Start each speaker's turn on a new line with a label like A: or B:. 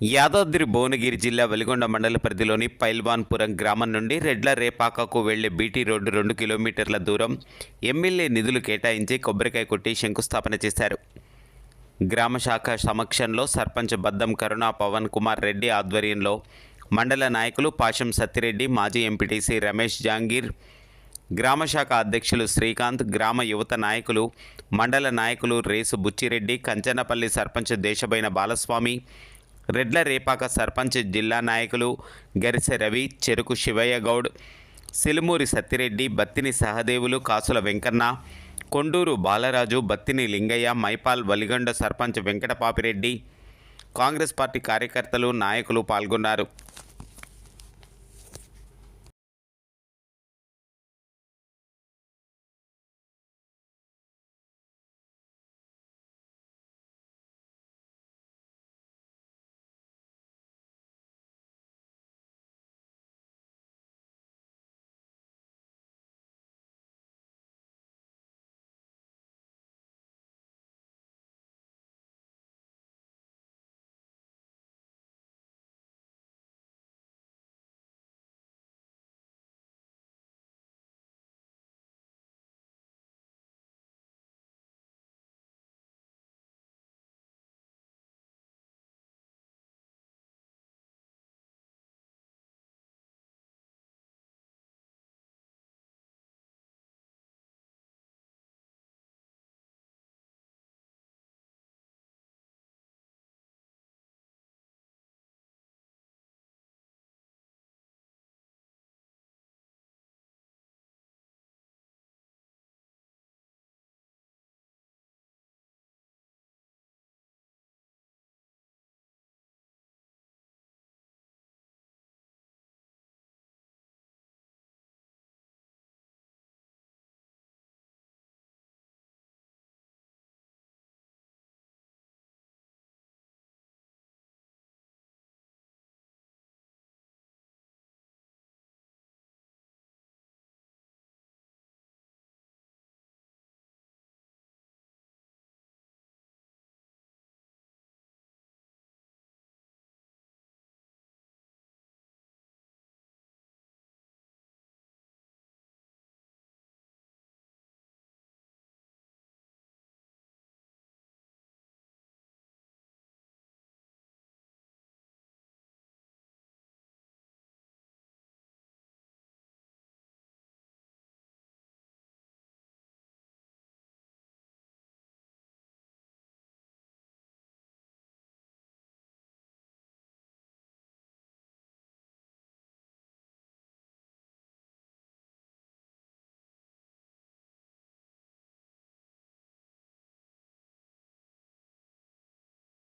A: యాదాద్రి భువనగిరి జిల్లా వెలిగొండ మండల పరిధిలోని పైల్వాన్పురం గ్రామం నుండి రెడ్ల రేపాకకు వెళ్ళే బీటీ రోడ్డు రెండు కిలోమీటర్ల దూరం ఎమ్మెల్యే నిధులు కేటాయించి కొబ్బరికాయ కొట్టి శంకుస్థాపన చేశారు. గ్రామ శాఖ సమక్షంలో సర్పంచ్ బద్దం కరుణా పవన్ కుమార్ రెడ్డి ఆధ్వర్యంలో మండల నాయకులు పాషం సత్తిరెడ్డి మాజీ ఎంపీటీసీ రమేష్ జాంగీర్ గ్రామ శాఖ అధ్యక్షులు శ్రీకాంత్ గ్రామ యువత నాయకులు మండల నాయకులు రేసు బుచ్చిరెడ్డి కంచనపల్లి సర్పంచ్ దేశబైన బాలస్వామి రెడ్ల రేపాక సర్పంచ్ జిల్లా నాయకులు గరిసె రవి చెరుకు శివయ్య గౌడ్ సిలుమూరి సత్తిరెడ్డి బత్తిని సహదేవులు కాసుల వెంకన్న కొండూరు బాలరాజు బత్తిని లింగయ్య మైపాల్ వలిగొండ సర్పంచ్ వెంకటపాపిరెడ్డి కాంగ్రెస్ పార్టీ కార్యకర్తలు నాయకులు పాల్గొన్నారు.